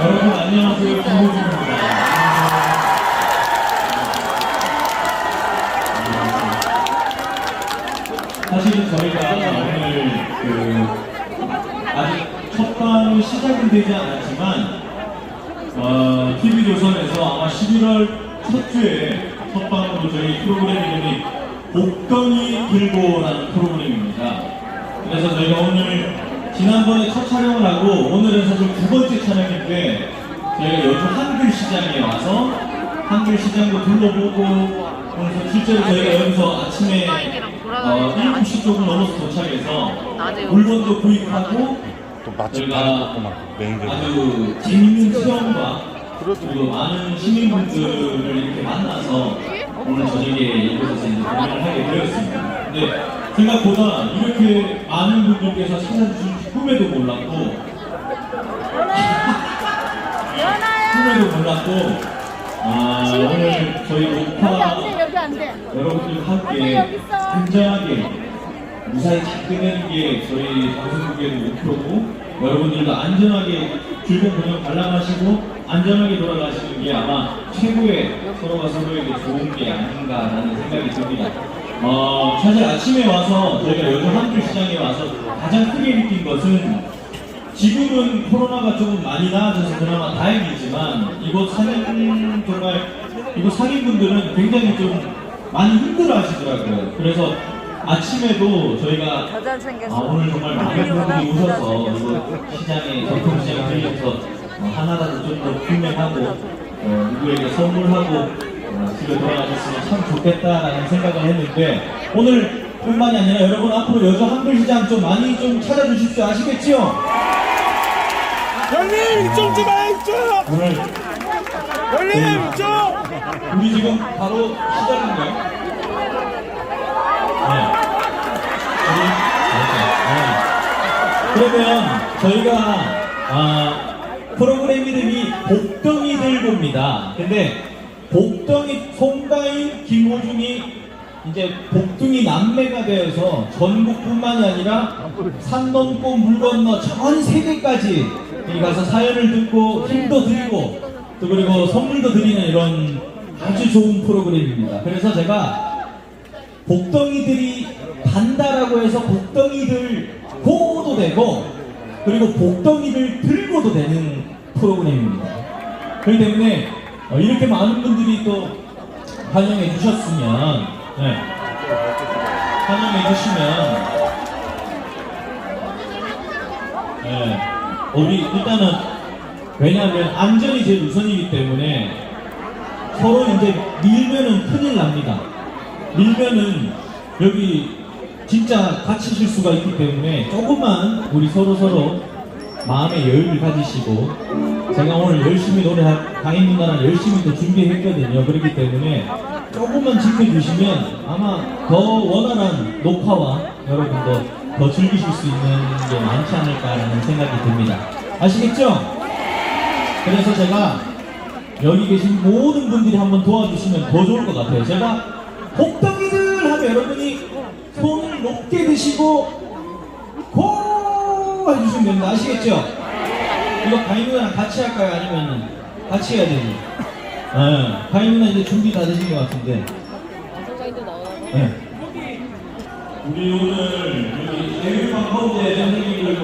여러분 안녕하세요. 김호준입니다. 사실은 저희가 네. 오늘 그 아직 첫 방이 시작은 되지 않았지만 어, TV조선에서 아마 11월 첫 주에 첫 방으로 저희 프로그램 이름이 복덩이 들고라는 프로그램입니다. 그래서 저희가 오늘 지난번에 첫 촬영을 하고 오늘은 사실 두 번째 촬영인데 저희가 여주 한글 시장에 와서 한글 시장도 둘러보고 그래서 실제로 저희가 여기서 아침에 어, 7시 조금 넘어서 도착해서 물건도 구입하고 또 맛집 저희가 가는 것도 막 매니저 아주 재밌는 체험과 그리고 많은 시민분들을 이렇게 만나서 오늘 저녁에 이곳에서 이제 공연을 하게 되었습니다. 근데 생각보다 이렇게 많은 분들께서 찾아주신 꿈에도 몰랐고 꿈에도 몰랐고 아, 오늘 저희 여기 안 돼. 여러분들과 함께. 안전하게 무사히 잘 끝내는 게 저희 방송국의 목표고 여러분들도 안전하게 즐거운 공연 관람하시고 안전하게 돌아가시는 게 아마 최고의 서로가 서로에게 좋은 게 아닌가라는 생각이 듭니다. 어, 사실 아침에 와서 저희가 여주 한글 시장에 와서 가장 크게 느낀 것은 지금은 코로나가 조금 많이 나아져서 그나마 다행이지만 이곳 상인 정말 이곳 상인분들은 굉장히 좀 많이 힘들어하시더라고요. 그래서 아침에도 저희가. 아, 오늘 정말 많은 분들이 오셔서 이곳 시장에 전통 시장에 들려서 어, 하나라도 좀더 구매하고 어, 누구에게 선물하고 어, 집에 돌아가셨으면 참 좋겠다라는 생각을 했는데 오늘 뿐만이 아니라 여러분 앞으로 여주 한글시장 좀 많이 좀 찾아주십시오 아시겠지요? 형님 이쪽 좀 와, 이쪽 오늘 형님 이쪽 우리 지금 바로 시작인가요? 네. 우리, 네. 그러면 저희가 아, 프로그램 이름이 복덩이 들고입니다. 근데 복덩이 송가인 김호중이 이제 복둥이 남매가 되어서 전국뿐만이 아니라 산 넘고 물 건너 전 세계까지 가서 사연을 듣고 힘도 드리고 또 그리고 선물도 드리는 이런 아주 좋은 프로그램입니다. 그래서 제가 복덩이들이 간다라고 해서 복덩이들 고도 되고 그리고 복덩이를 들고도 되는 프로그램입니다. 그렇기 때문에 어, 이렇게 많은 분들이 또 환영해 주셨으면 네. 환영해 주시면 네. 우리 일단은 왜냐하면 안전이 제일 우선이기 때문에 서로 이제 밀면은 큰일 납니다. 밀면은 여기 진짜 다치실 수가 있기 때문에 조금만 우리 서로 서로 마음의 여유를 가지시고 제가 오늘 열심히 노래 강인 누나랑 열심히 또 준비했거든요. 그렇기 때문에 조금만 지켜주시면 아마 더 원활한 녹화와 여러분도 더 즐기실 수 있는 게 많지 않을까라는 생각이 듭니다. 아시겠죠? 그래서 제가 여기 계신 모든 분들이 한번 도와주시면 더 좋을 것 같아요. 제가 복덩이들 하면 여러분이 손을 높게 드시고 고 해주시면 됩니다. 아시겠죠? 이거 가인 누나랑 같이 할까요? 아니면 같이 해야 되지? 네, 가인 누나 이제 준비 다 되신 것 같은데. 네. 우리 오늘 여기 대육방 허브대 선생님들도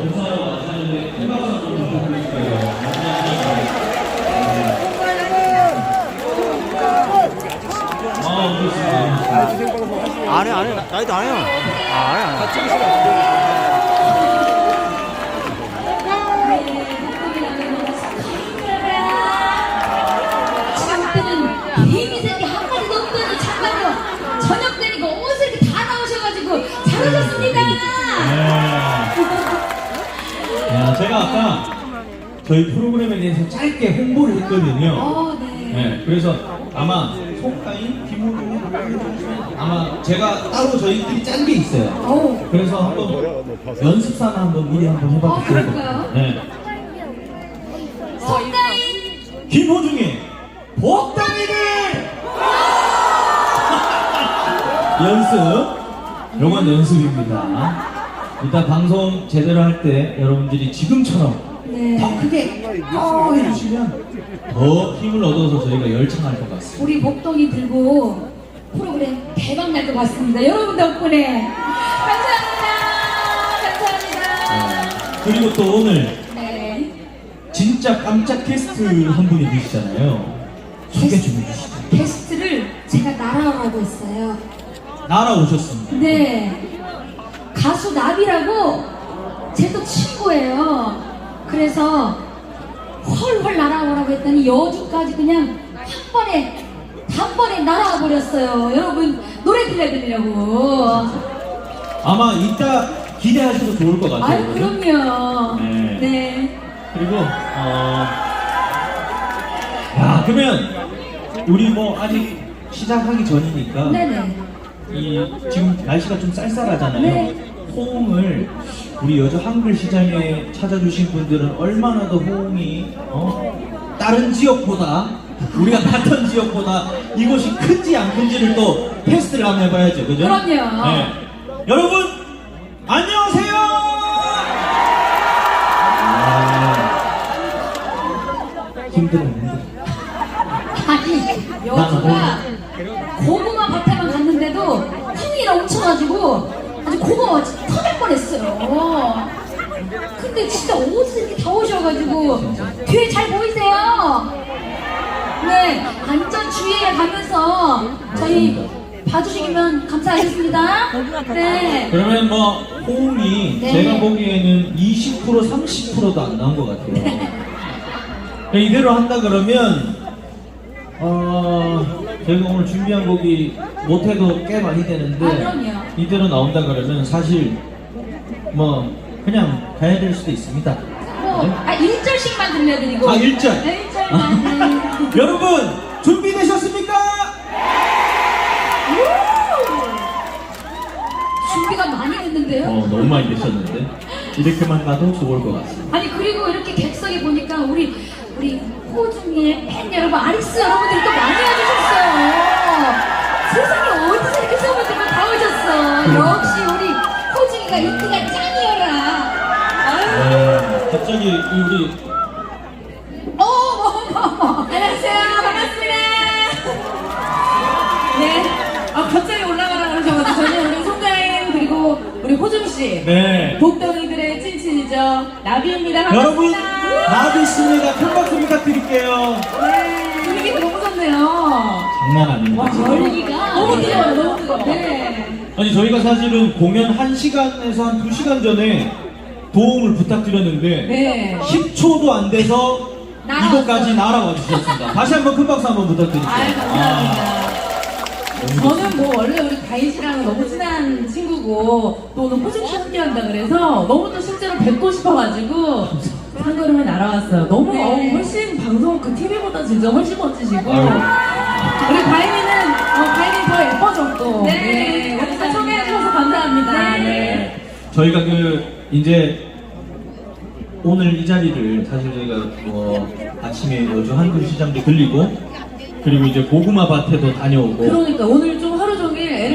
봉사하러 큰 박수 좀 부탁드릴게요. 아, 그렇습니다. 안 해 안 해 나이도 안해 아 안해 안해 시간 잘하셨습니다. 네. 야, 제가 아까 저희 프로그램에 대해서 짧게 홍보를 했거든요. 어, 네. 네, 그래서 아마 송가인, 김호중 아마 제가 따로 저희들이 짠 게 있어요. 오. 그래서 한번 연습사나 한번 미리 한번 해봐도 어, 좋을 것? 같아요. 네. 성가인 김호중의 복덩이들 연습 요건 연습입니다 일단 방송 제대로 할 때 여러분들이 지금처럼 네. 더 크게 어 해주시면 더 힘을 얻어서 저희가 열창할 것 같습니다 우리 복덩이 들고 프로그램 대박 날 것 같습니다. 여러분 덕분에 감사합니다. 감사합니다. 그리고 또 오늘 네. 진짜 깜짝 게스트 한 분이 계시잖아요. 소개 좀 해주시죠. 게스트를 제가 날아오라고 했어요. 날아오셨습니다. 네. 가수 나비라고 제 또 친구예요. 그래서 헐헐 날아오라고 했더니 여주까지 그냥 한 번에 단번에 날아와 버렸어요. 여러분 노래 들려드리려고. 아마 이따 기대하셔도 좋을 것 같아요. 아유 그럼요. 네. 네. 그리고 어, 야 그러면 우리 뭐 아직 시작하기 전이니까 네네. 이 지금 날씨가 좀 쌀쌀하잖아요. 네. 호응을 우리 여주 한글 시장에 찾아주신 분들은 얼마나 더 호응이 어? 다른 지역보다 우리가 갔던 지역보다 이곳이 큰지 안 큰지를 또 테스트를 한번 해봐야죠, 그죠? 그럼요. 네. 여러분 안녕하세요. 아, 힘들어. 아니 여주가 아주 고구마 터질 뻔했어요. 근데 진짜 어디서 이렇게 다 오셔가지고 뒤에 잘 보이세요? 네 안전 주의해 가면서 저희 봐주시면 감사하겠습니다. 네. 그러면 뭐 호응이 네. 제가 보기에는 20% 30%도 안 나온 것 같아요. 그냥 이대로 한다 그러면 어 저희가 오늘 준비한 곡이 못해도 꽤 많이 되는데 아, 그럼요. 이대로 나온다 그러면 사실 뭐 그냥 가야 될 수도 있습니다. 뭐, 아 1절씩만 들려드리고 아, 일 절? 네, 1절만 여러분 준비되셨습니까? 준비가 많이 됐는데요? 어 너무 많이 되셨는데 이렇게만 가도 좋을 것 같습니다. 아니 그리고 이렇게 객석에 보니까 우리 우리 호중이의 팬 여러분 아리스 여러분들이 또 많이 와주셨어요 세상에 어디서 이렇게 소문들고 다 오셨어 역시 우리 호중이가 인기가 짱이어라 아유 네, 갑자기 우리 어머머머 안녕하세요 반갑습니다 네. 아, 갑자기 올라가라 그러셔가지고 저는 우리 송가인 그리고 우리 호중 씨. 네 복덩이들의 찐친이죠. 나비입니다. 여러분 반갑습니다. 나도 있습니다. 큰 박수 부탁드릴게요. 네. 좋네요. 장난 아닙니다. 열기가 너무 뜨거워요, 너무 뜨거워. 네 아니 저희가 사실은 공연 1시간에서 한 2시간 전에 도움을 부탁드렸는데 네. 10초도 안 돼서 날아왔어요. 이곳까지 날아와 주셨습니다. 다시 한번 큰 박수 한번 부탁드릴게요. 아유, 감사합니다. 너무 저는 뭐 원래 우리 가인 씨랑 너무 친한 친구고 또 오늘 호중 씨 함께 한다 그래서 너무 또 실제로 뵙고 싶어가지고 한 걸음에 날아왔어요. 너무 네. 어우, 훨씬 방송 그 TV보다 진짜 훨씬 멋지시고 아유. 우리 가인이는 어, 가인이 더 예뻐졌고 네. 네. 여기서 소개해 주셔서 감사합니다. 네. 네. 저희가 그 이제 오늘 이 자리를 사실 저희가 뭐 아침에 여주 한글 시장도 들리고 그리고 이제 고구마 밭에도 다녀오고 그러니까 오늘 좀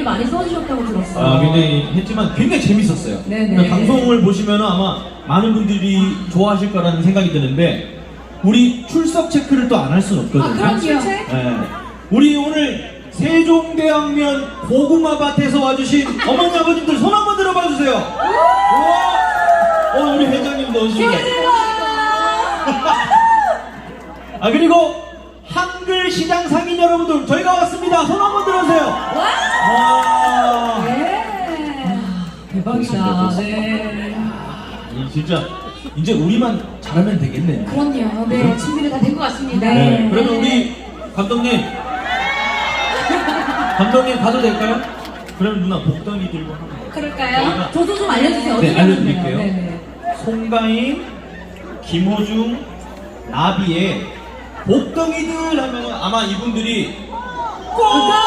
애를 많이 써주셨다고 들었어요. 아, 굉장히 했지만 굉장히 재밌었어요. 네네. 그러니까 방송을 보시면 아마 많은 분들이 좋아하실 거라는 생각이 드는데 우리 출석 체크를 또 안 할 수는 없거든요. 아, 그럼요. 네. 우리 오늘 세종대왕면 고구마밭에서 와주신 어머니 아버님들 손 한번 들어봐 주세요. 우와! 어, 우리 회장님도 오시고. 아 그리고 한글 시장 상인 여러분들 저희가 왔습니다. 손 한번 들어주세요. 와. 네. 대박이다. 네. 이 진짜 이제 우리만 잘하면 되겠네요. 그럼요 네 준비가 다 된 것 같습니다 네. 네. 그러면 우리 감독님, 감독님 가도 될까요? 그럼 누나 복덩이 들고 한번. 그럴까요? 저도 좀 알려주세요. 네, 어떻게 알려드릴게요. 돼요? 네 네. 송가인, 김호중, 나비의 복덩이들 하면 아마 이분들이 꼭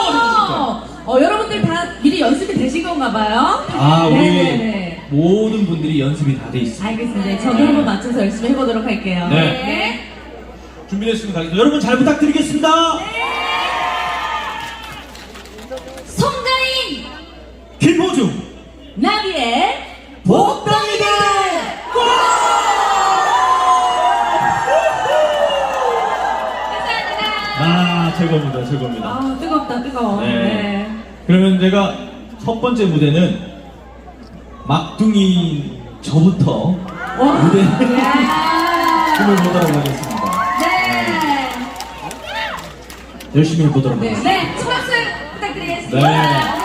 해주실 거예요. 어, 여러분들 다 미리 연습이 되신 건가 봐요? 아 우리 네네네. 모든 분들이 연습이 다 돼 있습니다. 알겠습니다. 저도 한번 맞춰서 열심히 해보도록 할게요. 네. 준비됐으면 가겠습니다. 여러분 잘 부탁드리겠습니다. 송가인 김호중, 나비의 복덩 이들. 감사합니다 아. 아 뜨겁다 뜨거워. 네. 네. 그러면 제가 첫 번째 무대는 막둥이 저부터 와. 무대 야. 춤을 보도록 하겠습니다. 네. 열심히 해보도록 네. 하겠습니다. 네, 박수 부탁드리겠습니다. 네.